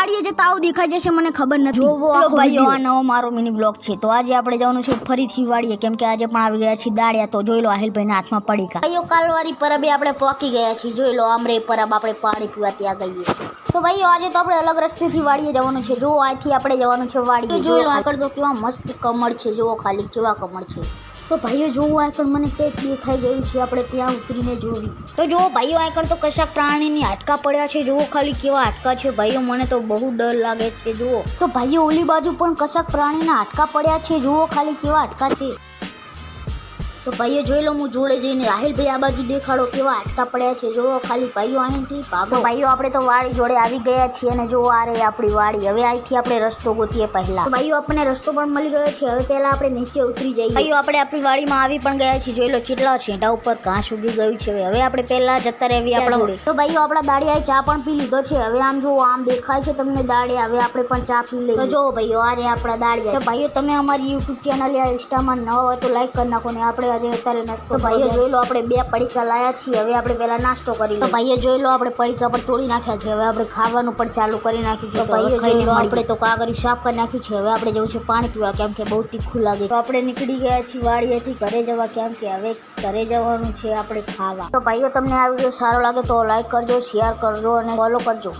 વાડીએ જતા આવું દેખાઈ જશે મને ખબર નથી. જોવો ભાઈઓ આ નવો મારો મિની બ્લોગ છે. તો આજે આપણે જવાનું છે ફરીથી વાળીએ કેમ કે આજે પણ આવી ગયા છીએ દાળિયા. તો જોઈ લો આહિલભાઈના હાથમાં પડીકા. ભાઈઓ કાલવારી પરબે આપણે પહોંચી ગયા છીએ. જોઈ લો આમરે પરબ આપણે પાણી પીવા ત્યાં ગઈએ તો ભાઈઓ આજે તો આપણે અલગ રસ્તેથી વાડીએ જવાનું છે. જો અહીંથી આપણે જવાનું છે વાડીએ. જોઈ આગળ તો કેવા મસ્ત કમળ છે. જુઓ ખાલી કેવા કમળ છે. તો ભાઈઓ જોવું આ મને કંઈક દેખાઈ ગયું છે. આપણે ત્યાં ઉતરીને જોવી. તો જુઓ ભાઈઓ આ તો કશાક પ્રાણીની હાટકા પડ્યા છે. જુઓ ખાલી કેવા હાટકા છે. ભાઈઓ મને તો બહુ ડર લાગે છે. જુઓ. તો ભાઈઓ ઓલી બાજુ પણ કશાક પ્રાણીના હાટકા પડ્યા છે. જુઓ ખાલી કેવા હાટકા છે. તો ભાઈઓ જોઈ લો હું જોડે જઈને રાહિલભાઈ આ બાજુ દેખાડો કેવા આટકા પડ્યા છે. જોવો ખાલી ભાઈઓ અહીંથી ભાગો. ભાઈઓ આપણે તો વાડી જોડે આવી ગયા છીએ અને જો આ રહી આપણી વાડી. હવે અહીંથી આપણે રસ્તો ગોતીએ પહેલા. ભાઈઓ આપણને રસ્તો પણ મળી ગયો છે. હવે પહેલા આપણે નીચે ઉતરી જઈએ. ભાઈઓ આપણે આપણી વાડીમાં આવી પણ ગયા છીએ. જોઈ લો કેટલા છેડા ઉપર ઘાસ ઉગી ગયું છે. હવે આપણે પહેલા જતા રહેવી આપણા તો ભાઈઓ આપણા દાડિયાએ ચા પણ પી લીધો છે. હવે આમ જો આમ દેખાય છે તમને દાડિયા. હવે આપણે પણ ચા પી લઈએ. તો જો ભાઈઓ આ રે આપણા દાડિયા. તો ભાઈઓ તમે અમારી યુટ્યુબ ચેનલ યા ઇન્સ્ટામાં ન હોય તો લાઈક કરી નાખો ને આપણે આજે અત્યારે નાસ્તો ભાઈએ જોઈ લો આપણે બે પડીકા લાયા છીએ. હવે આપણે પહેલા નાસ્તો કરી લો ભાઈએ જોઈ લો આપણે પડીકા પર તોડી નાખ્યા છે. હવે આપણે ખાવાનું પણ ચાલુ કરી નાખ્યું છે. તો ભાઈઓ જોઈ લો આપણે તો કાગરી સાફ કરી નાખ્યું છે. હવે આપણે જવું છે પાણી પીવા કેમ કે બહુ તીખું લાગે. તો આપણે નીકળી ગયા છીએ વાડીએથી ઘરે જવા કેમ કે હવે ઘરે જવાનું છે આપણે ખાવા. તો ભાઈઓ તમને આ વીડિયો સારો લાગે તો લાઈક કરજો શેર કરજો અને ફોલો કરજો.